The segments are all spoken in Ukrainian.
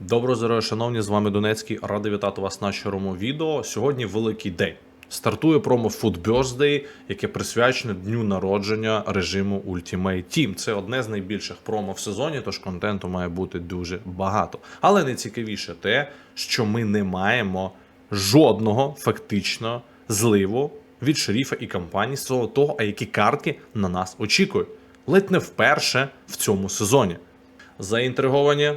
Доброго здоров'я, шановні, з вами Донецький. Радий вітати вас на щирому відео. Сьогодні великий день. Стартує промо Food Birthday, яке присвячене дню народження режиму Ultimate Team. Це одне з найбільших промо в сезоні, тож контенту має бути дуже багато. Але найцікавіше те, що ми не маємо жодного фактично зливу від шеріфа і компанії з того, того, а які картки на нас очікують. Ледь не вперше в цьому сезоні. Заінтриговані?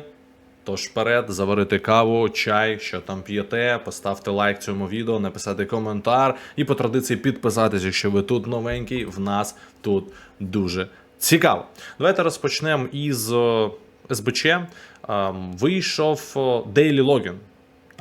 Тож вперед, заварити каву, чай, що там п'єте, поставте лайк цьому відео, написати коментар і по традиції підписатись, якщо ви тут новенький. В нас тут дуже цікаво. Давайте розпочнемо із е, СБЧ. Ем, Вийшов е, Daily Login.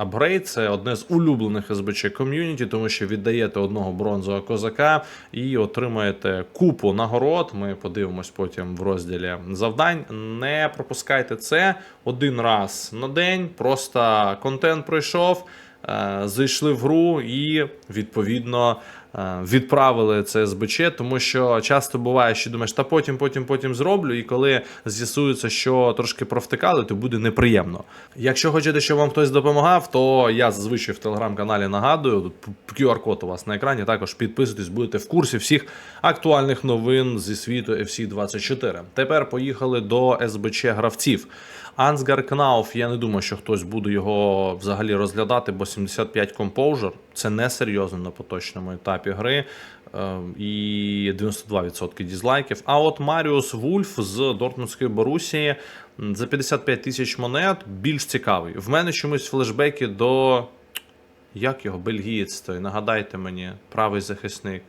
Апгрейд це одне з улюблених СБЧ ком'юніті, тому що віддаєте одного бронзового козака і отримаєте купу нагород. Ми подивимось потім в розділі завдань. Не пропускайте це один раз на день. Просто контент пройшов, е, зайшли в гру і відповідно. Е, Відправили це СБЧ, тому що часто буває, що думаєш, та потім, потім, потім зроблю, і коли з'ясується, що трошки провтикали, то буде неприємно. Якщо хочете, щоб вам хтось допомагав, то я зазвичай в телеграм-каналі нагадую, QR-код у вас на екрані. Також підписуйтесь, будете в курсі всіх актуальних новин зі світу FC 24. Тепер поїхали до СБЧ гравців. Ансгар Кнауф, я не думаю, що хтось буде його взагалі розглядати, бо 75 компоужер це не серйозно на поточному етапі гри. е, І 92% дізлайків. А от Маріус Вульф з Дортмундської Борусії за 55 тисяч монет більш цікавий. В мене чомусь флешбеки до. Як його бельгієць той? Нагадайте мені, правий захисник.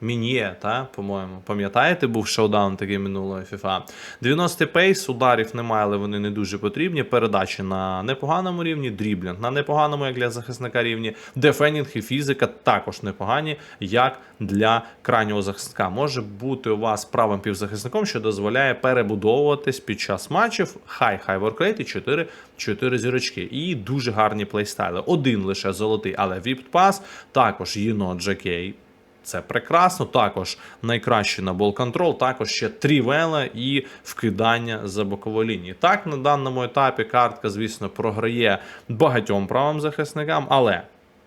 Мін'є, та, по-моєму. Пам'ятаєте, був шоудаун такий минулого FIFA? 90 пейс, ударів немає, але вони не дуже потрібні. Передачі на непоганому рівні, дріблінг на непоганому, як для захисника рівні. Дефендінг і фізика також непогані, як для крайнього захисника. Може бути у вас правим півзахисником, що дозволяє перебудовуватись під час матчів. Хай хай воркрейт і 4, 4 зірочки. І дуже гарні плейстайли. Один лише золотий, але віпт-пас, також єнот Джекей. Це прекрасно. Також найкраще на бол контрол, також ще трівела і вкидання за бокову лінії. Так, на даному етапі картка, звісно, програє багатьом правим захисникам, але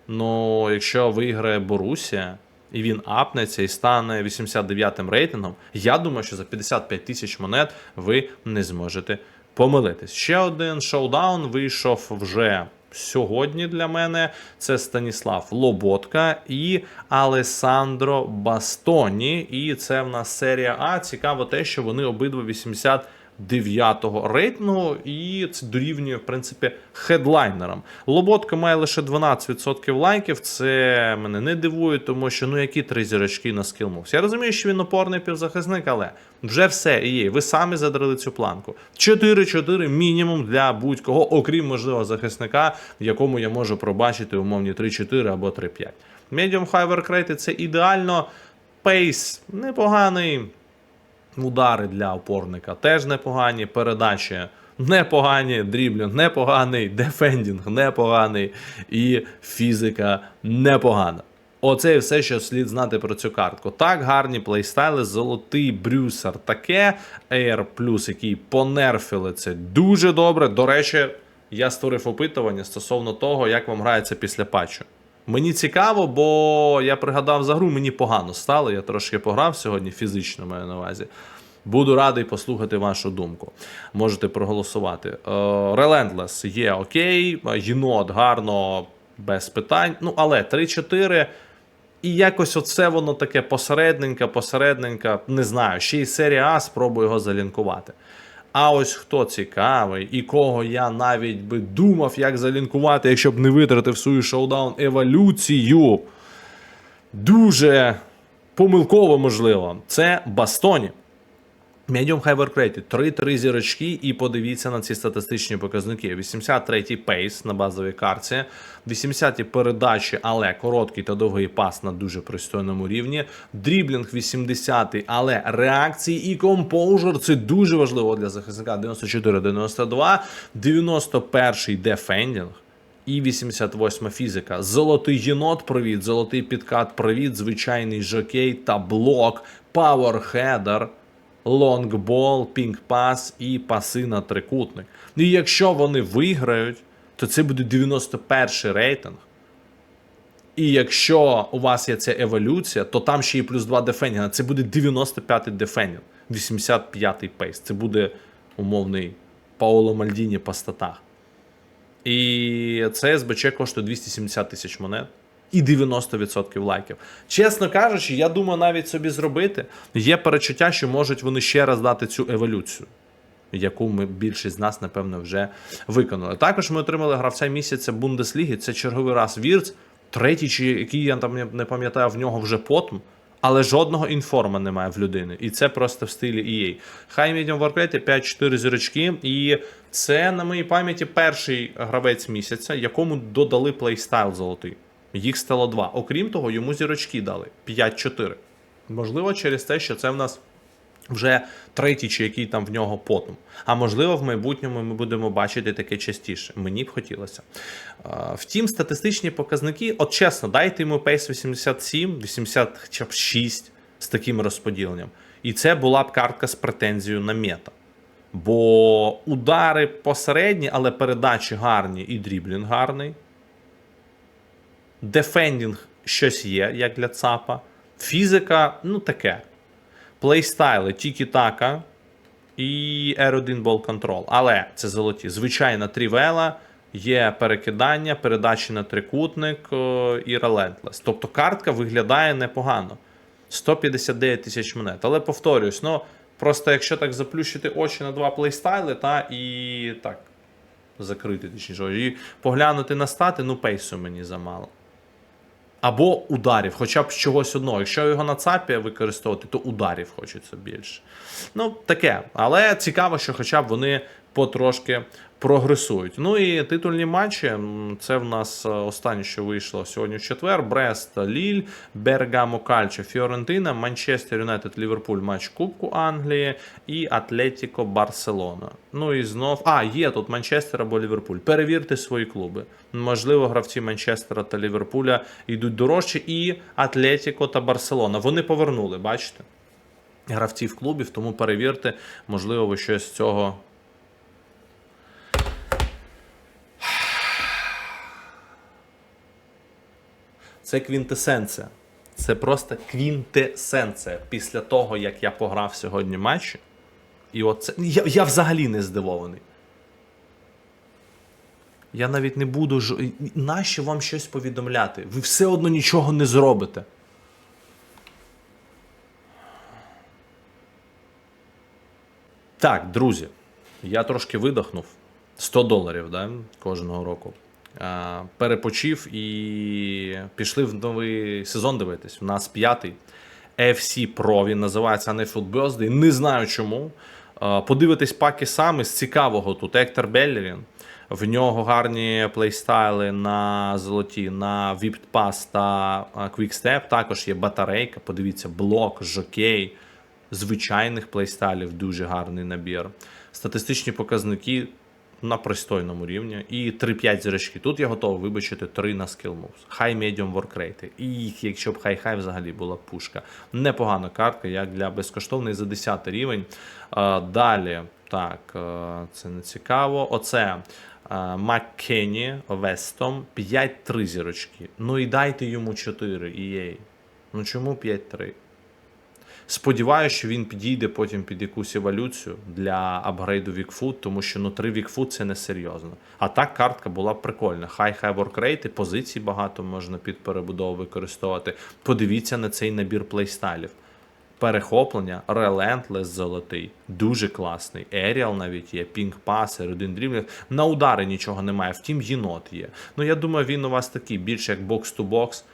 ну, якщо виграє Борусія. І він апнеться і стане 89-м рейтингом. Я думаю, що за 55 тисяч монет ви не зможете помилитись. Ще один шоудаун вийшов вже сьогодні для мене. Це Станіслав Лоботка і Алесандро Бастоні. І це в нас серія А. Цікаво те, що вони обидва 80. 9-го рейтингу, і це дорівнює, в принципі, хедлайнерам. Лоботка має лише 12% лайків. Це мене не дивує, тому що ну які три зірочки на скілмовс. Я розумію, що він опорний півзахисник, але вже все і є. Ви самі задрали цю планку. 4-4 мінімум для будь-кого, окрім можливо захисника, в якому я можу пробачити умовні 3-4 або 3-5. Medium High Work Rate – це ідеально. Пейс непоганий. Удари для опорника теж непогані, передачі непогані, дріблінг непоганий, дефендінг непоганий і фізика непогана. Оце і все, що слід знати про цю картку. Так, гарні плейстайли, золотий брюсер таке, Air Plus, який понерфили це дуже добре. До речі, я створив опитування стосовно того, як вам грається після патчу. Мені цікаво, бо я пригадав за гру, мені погано стало. Я трошки пограв сьогодні, фізично маю на увазі. Буду радий послухати вашу думку. Можете проголосувати. Е, Relentless є окей, єнот гарно, без питань. Ну, але 3-4. І якось оце воно таке посередненько, посередненько, не знаю, ще й серія А спробую його залінкувати. А ось хто цікавий і кого я навіть би думав, як залінкувати, якщо б не витратив свою шоудаун еволюцію. Дуже помилково можливо. Це Бастоні. Medium High Work Rate 3-3 зірочки, і подивіться на ці статистичні показники. 83-й пейс на базовій карті, 80-ті передачі, але короткий та довгий пас на дуже пристойному рівні. Дріблінг 80-й, але реакції і компоужер це дуже важливо для захисника. 94-92, 91-й дефендінг. І 88 фізика. Золотий єнот, привіт, золотий підкат, привіт, звичайний жокей та блок, пауерхедер. Лонгбол, пінг-пас і паси на трикутник. І якщо вони виграють, то це буде 91 рейтинг. І якщо у вас є ця еволюція, то там ще і плюс 2 дефендінга. Це буде 95-й дефендінг, 85-й пейс. Це буде умовний Паоло Мальдіні по статах. І це СБЧ коштує 270 тисяч монет і 90% лайків. Чесно кажучи, я думаю навіть собі зробити. Є перечуття, що можуть вони ще раз дати цю еволюцію. Яку ми більшість з нас, напевно, вже виконали. Також ми отримали гравця місяця Бундесліги. Це черговий раз Вірц, третій, чи який я там не пам'ятаю, в нього вже потом. Але жодного інформа немає в людини. І це просто в стилі EA. High Medium Warcraft 5-4 зірочки. І це, на моїй пам'яті, перший гравець місяця, якому додали плейстайл золотий. Їх стало два. Окрім того, йому зірочки дали 5-4. Можливо, через те, що це в нас вже третій, чи який там в нього потом. А можливо, в майбутньому ми будемо бачити таке частіше. Мені б хотілося. Втім, статистичні показники, от чесно, дайте йому пейс 87, 86 з таким розподіленням. І це була б картка з претензією на мета. Бо удари посередні, але передачі гарні і дріблінг гарний. Дефендінг щось є, як для ЦАПа. Фізика, ну таке. Плейстайли тільки така і R1 Ball Control. Але це золоті. Звичайна трівела, є перекидання, передачі на трикутник і Relentless. Тобто картка виглядає непогано. 159 тисяч монет. Але повторюсь, ну просто якщо так заплющити очі на два плейстайли, та і так. Закрити, точніше, і поглянути на стати, ну пейсу мені замало. Або ударів, хоча б чогось одного. Якщо його на ЦАПі використовувати, то ударів хочеться більше. Ну, таке. Але цікаво, що хоча б вони потрошки прогресують. Ну і титульні матчі. Це в нас е, останнє, що вийшло сьогодні в четвер. Брест, Ліль, Бергамо Кальчо, Фіорентина, Манчестер Юнайтед, Ліверпуль, матч Кубку Англії і Атлетіко Барселона. Ну і знов. А, є тут Манчестер або Ліверпуль. Перевірте свої клуби. Можливо, гравці Манчестера та Ліверпуля йдуть дорожче. І Атлетіко та Барселона. Вони повернули, бачите? Гравців клубів, тому перевірте, можливо, ви щось з цього Це квінтесенція. Це просто квінтесенція після того, як я пограв сьогодні матчі. І оце. Я, я взагалі не здивований. Я навіть не буду. ж- Нащо вам щось повідомляти? Ви все одно нічого не зробите. Так, друзі, я трошки видохнув. 100 доларів да, кожного року. Перепочив і пішли в новий сезон дивитись. У нас п'ятий FC Pro, він називається а не Birthday. Не знаю чому. Подивитись паки саме з цікавого тут Ектор Беллерін. В нього гарні плейстайли на золоті, на Pass та Quickstep. Також є батарейка. Подивіться, блок, жокей звичайних плейстайлів дуже гарний набір. Статистичні показники на пристойному рівні. І 3-5 зірочки. Тут я готовий вибачити 3 на skill moves. Medium work rate. І якщо б хай-хай взагалі була пушка. Непогана картка, як для безкоштовної за 10 рівень. Далі, так, е, це не цікаво. Оце. Маккені Вестом 5-3 зірочки. Ну і дайте йому 4 EA. Ну чому 5-3? Сподіваюся, що він підійде потім під якусь еволюцію для апгрейду Вікфуд, тому що ну 3 Вікфуд це не серйозно. А так картка була прикольна. Хай хай воркрейти, позицій багато можна під перебудову використовувати. Подивіться на цей набір плейстайлів. Перехоплення, Relentless золотий, дуже класний. Еріал навіть є, Пінг Пас, один дріблінг. На удари нічого немає, втім, єнот є. Ну я думаю, він у вас такий більше як бокс-ту-бокс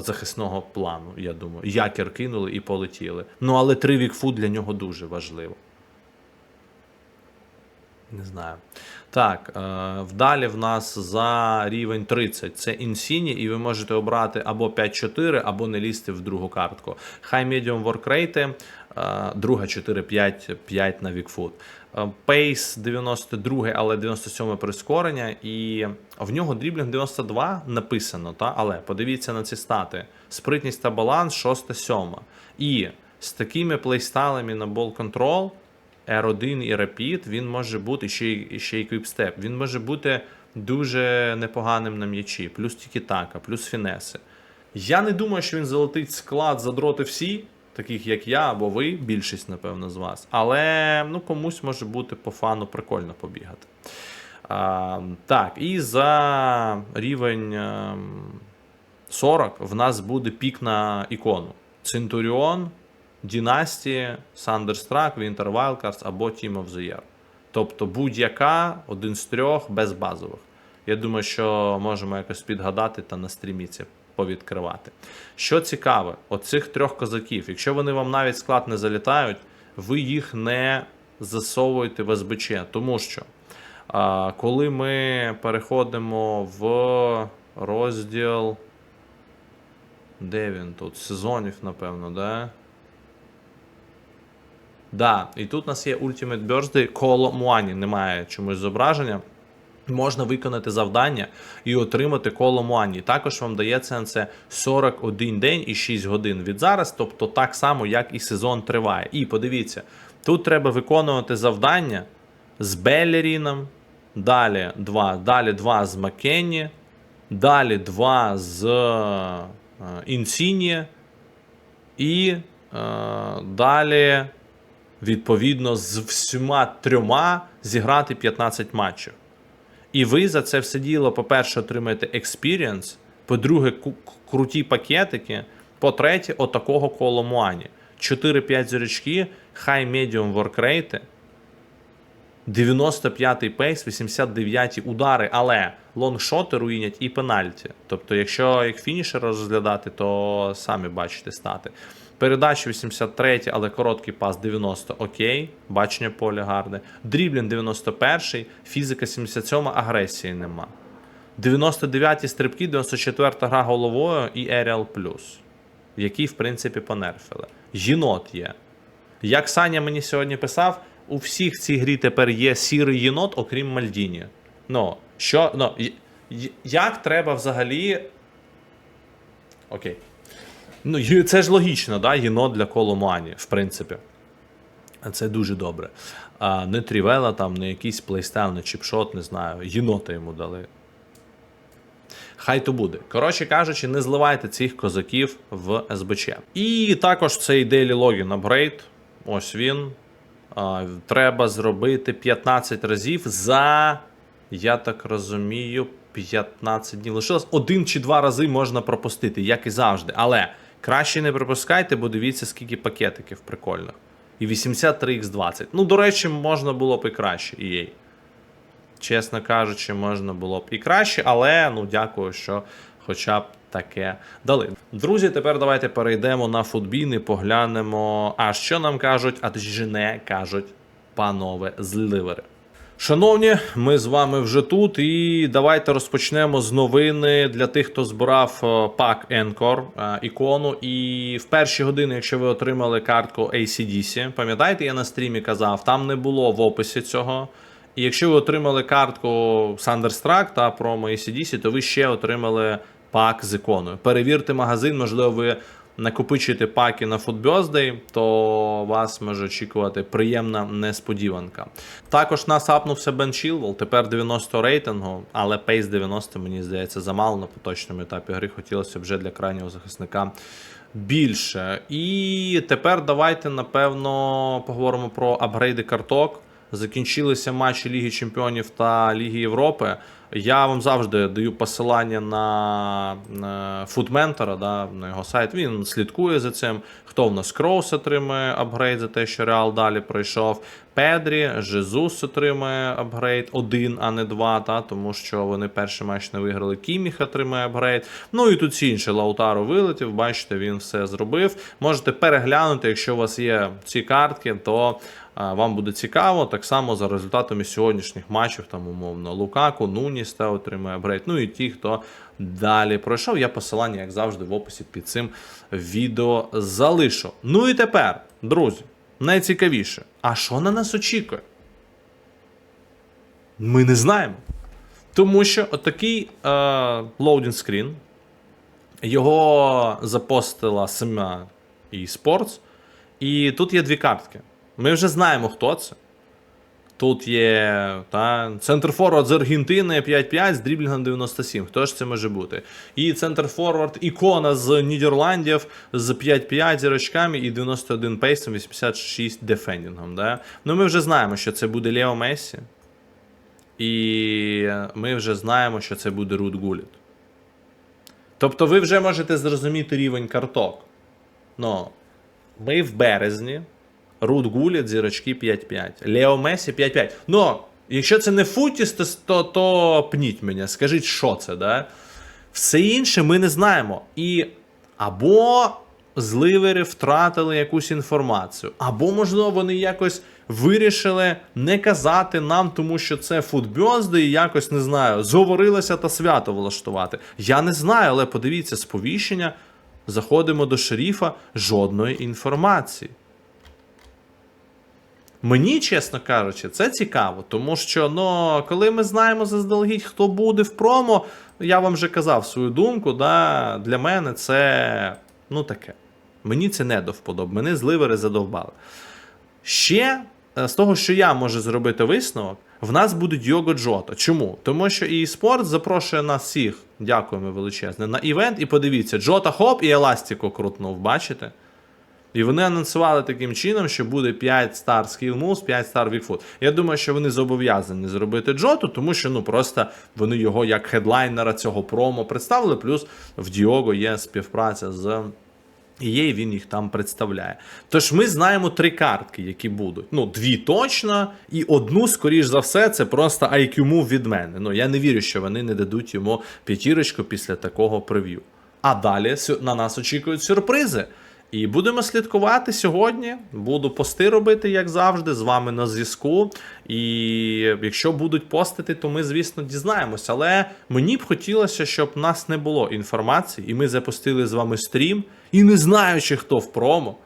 захисного плану, я думаю. Якір кинули і полетіли. Ну, але три вікфу для нього дуже важливо. Не знаю. Так, е, вдалі в нас за рівень 30 це Інсіні, і ви можете обрати або 5-4, або не лізти в другу картку. Work Rate, е, друга 4-5 5 на Вікфуд. Пейс 92, але 97 прискорення, і в нього дріблінг 92 написано, та? але подивіться на ці стати: спритність та баланс 6-7. І з такими плейстайлами на Ball Control, R1 і Rapid, він може бути ще ще й Quickstep, Він може бути дуже непоганим на м'ячі, плюс тікі-така, плюс фінеси. Я не думаю, що він залетить склад задроти всі, таких як я або ви, більшість, напевно, з вас. Але ну, комусь може бути по фану прикольно побігати. А, так, і за рівень ем, 40 в нас буде пік на ікону. Центуріон, Дінастії, Сандерстрак, Winter Wildcards або Team of the Year. Тобто будь-яка один з трьох без базових. Я думаю, що можемо якось підгадати та на стрімі це повідкривати. Що цікаве, оцих трьох козаків, якщо вони вам навіть склад не залітають, ви їх не засовуєте в СБЧ, тому що а, коли ми переходимо в розділ. Де він тут? Сезонів, напевно, да? Да, і тут у нас є Ultimate Birthday коло Муані, немає чомусь зображення. Можна виконати завдання і отримати коло Муані. Також вам дається на це 41 день і 6 годин від зараз, тобто так само, як і сезон триває. І подивіться, тут треба виконувати завдання з Беллеріном, далі 2, далі 2 з Маккенні, далі 2 з е, Інсіні, і е, далі, відповідно, з всіма трьома зіграти 15 матчів. І ви за це все діло, по-перше, отримаєте experience, по-друге, круті пакетики, по-третє, отакого коло Муані. 4-5 зірочки, high medium workrate, 95-й пейс, 89-ті удари, але лонгшоти руїнять і пенальті. Тобто, якщо як фінішер розглядати, то самі бачите стати. Передача 83, але короткий пас 90 окей. Бачення поля гарне. Дріблін 91, фізика 77, агресії нема. 99 стрибки, 94 гра головою і Aerial Plus, які, в принципі, понерфили. Єнот є. Як Саня мені сьогодні писав, у всіх цій грі тепер є сірий єнот, окрім Мальдіні. Ну, що. Ну, як треба взагалі. Окей. Ну, це ж логічно, да? єнот для Коломані, в принципі. Це дуже добре. А, не Трівела, там, не якийсь плейстайл, не чіпшот, не знаю. Єнота йому дали. Хай то буде. Коротше кажучи, не зливайте цих козаків в СБЧ. І також цей Daily Login Upgrade. Ось він. А, треба зробити 15 разів за, я так розумію, 15 днів. Лишилось один чи два рази можна пропустити, як і завжди. Але краще не пропускайте, бо дивіться, скільки пакетиків прикольних. І 83x20. Ну, до речі, можна було б і краще. EA. Чесно кажучи, можна було б і краще, але ну дякую, що хоча б таке дали. Друзі, тепер давайте перейдемо на футбін і поглянемо, а що нам кажуть, а точніше не кажуть панове зливери. Шановні, ми з вами вже тут, і давайте розпочнемо з новини для тих, хто збирав е, пак Encore е, ікону. І в перші години, якщо ви отримали картку ACDC, пам'ятаєте, я на стрімі казав, там не було в описі цього. І якщо ви отримали картку Thunderstruck та промо ACDC, то ви ще отримали пак з іконою. Перевірте магазин, можливо, ви накопичуєте паки на Birthday, то вас може очікувати приємна несподіванка. Також нас апнувся Бен Чілвел, тепер 90 рейтингу, але пейс 90, мені здається, замало на поточному етапі гри. Хотілося вже для крайнього захисника більше. І тепер давайте, напевно, поговоримо про апгрейди карток. Закінчилися матчі Ліги Чемпіонів та Ліги Європи. Я вам завжди даю посилання на, футментора, да, на його сайт. Він слідкує за цим. Хто в нас Кроус отримує апгрейд за те, що Реал далі пройшов. Педрі, Жезус отримує апгрейд один, а не два, та, тому що вони перший матч не виграли. Кіміх отримує апгрейд. Ну і тут всі інші Лаутаро вилетів. Бачите, він все зробив. Можете переглянути, якщо у вас є ці картки, то вам буде цікаво. Так само за результатами сьогоднішніх матчів, там умовно Лукаку, Нуніс та отримує апгрейд. Ну і ті, хто далі пройшов. Я посилання, як завжди, в описі під цим відео залишу. Ну і тепер, друзі, найцікавіше. А що на нас очікує? Ми не знаємо. Тому що отакий е, loading screen, його запостила сама eSports, І тут є дві картки. Ми вже знаємо, хто це. Тут є та, центр форвард з Аргентини 5-5 з дріблінгом 97. Хто ж це може бути? І центр форвард ікона з Нідерландів з 5-5 зірочками і 91 пейсом, 86 дефендінгом. Да? Ну ми вже знаємо, що це буде Лео Мессі. І ми вже знаємо, що це буде Рут Гуліт. Тобто ви вже можете зрозуміти рівень карток. Ну, ми в березні. Рут Гуліт, зірочки 5-5. Лео Месі 5-5. Ну, якщо це не Футіс, то, то, то пніть мене, скажіть, що це, да? Все інше ми не знаємо. І або зливери втратили якусь інформацію, або, можливо, вони якось вирішили не казати нам, тому що це футбьозди, і якось не знаю, зговорилися та свято влаштувати. Я не знаю, але подивіться, сповіщення. Заходимо до шеріфа жодної інформації. Мені, чесно кажучи, це цікаво, тому що ну, коли ми знаємо заздалегідь, хто буде в промо, я вам вже казав свою думку. Да, Для мене це ну таке. Мені це не до вподоб, мене зливери задовбали. Ще е, з того, що я можу зробити висновок, в нас будуть Його Джото. Чому? Тому що і спорт запрошує нас всіх, дякуємо величезне, на івент. І подивіться, Джота хоп і еластико крутнув, бачите? І вони анонсували таким чином, що буде 5 стар Skill Moves, 5 стар Weak Я думаю, що вони зобов'язані зробити Джоту, тому що ну просто вони його як хедлайнера цього промо представили. Плюс в Діого є співпраця з. EA, він їх там представляє. Тож ми знаємо три картки, які будуть. Ну, дві точно, і одну, скоріш за все, це просто IQ move від мене. Ну, я не вірю, що вони не дадуть йому п'ятірочку після такого прев'ю. А далі на нас очікують сюрпризи. І будемо слідкувати сьогодні. Буду пости робити, як завжди, з вами на зв'язку. І якщо будуть постити, то ми, звісно, дізнаємося. Але мені б хотілося, щоб нас не було інформації, і ми запустили з вами стрім, і не знаючи, хто в промо,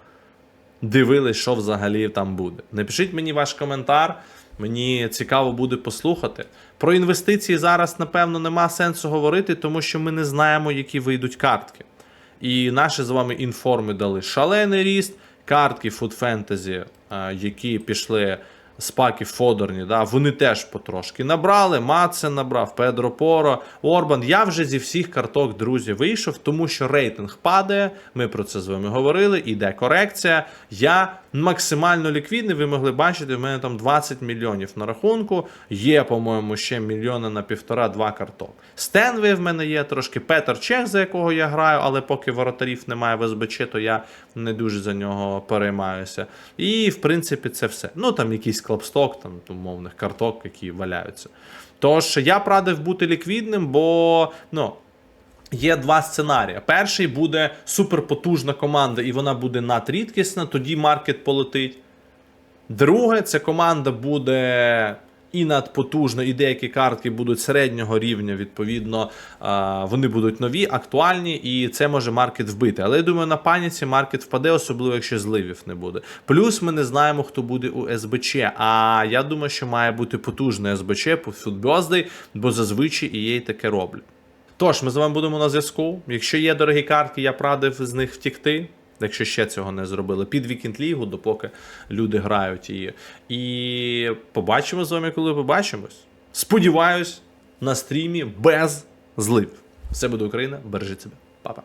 дивились, що взагалі там буде. Напишіть мені ваш коментар. Мені цікаво буде послухати. Про інвестиції зараз, напевно, нема сенсу говорити, тому що ми не знаємо, які вийдуть картки. І наші з вами інформи дали шалений ріст, картки Food Fantasy, е, які пішли з паків Фодорні, да, вони теж потрошки набрали. Мацен набрав, Педро Поро, Орбан. Я вже зі всіх карток, друзі, вийшов, тому що рейтинг падає. Ми про це з вами говорили. Іде корекція. Я максимально ліквідний. Ви могли бачити, в мене там 20 мільйонів на рахунку. Є, по-моєму, ще мільйона на півтора-два карток. Стенвей в мене є трошки Петер Чех, за якого я граю, але поки воротарів немає в СБЧ, то я не дуже за нього переймаюся. І в принципі це все. Ну там якийсь клапсток, там умовних карток, які валяються. Тож я б радив бути ліквідним, бо ну. Є два сценарії. Перший буде суперпотужна команда, і вона буде надрідкісна, тоді маркет полетить. Друге, ця команда буде і надпотужна, і деякі картки будуть середнього рівня, відповідно, вони будуть нові, актуальні, і це може маркет вбити. Але я думаю, на паніці маркет впаде, особливо якщо зливів не буде. Плюс ми не знаємо, хто буде у СБЧ. А я думаю, що має бути потужне СБЧ по футбьоздей, бо зазвичай і їй таке роблять. Тож, ми з вами будемо на зв'язку. Якщо є дорогі картки, я б радив з них втікти. Якщо ще цього не зробили, під вікінд лігу, допоки люди грають її. І побачимо з вами, коли побачимось. Сподіваюсь, на стрімі без злив. Все буде Україна, бережіть себе. Па-па.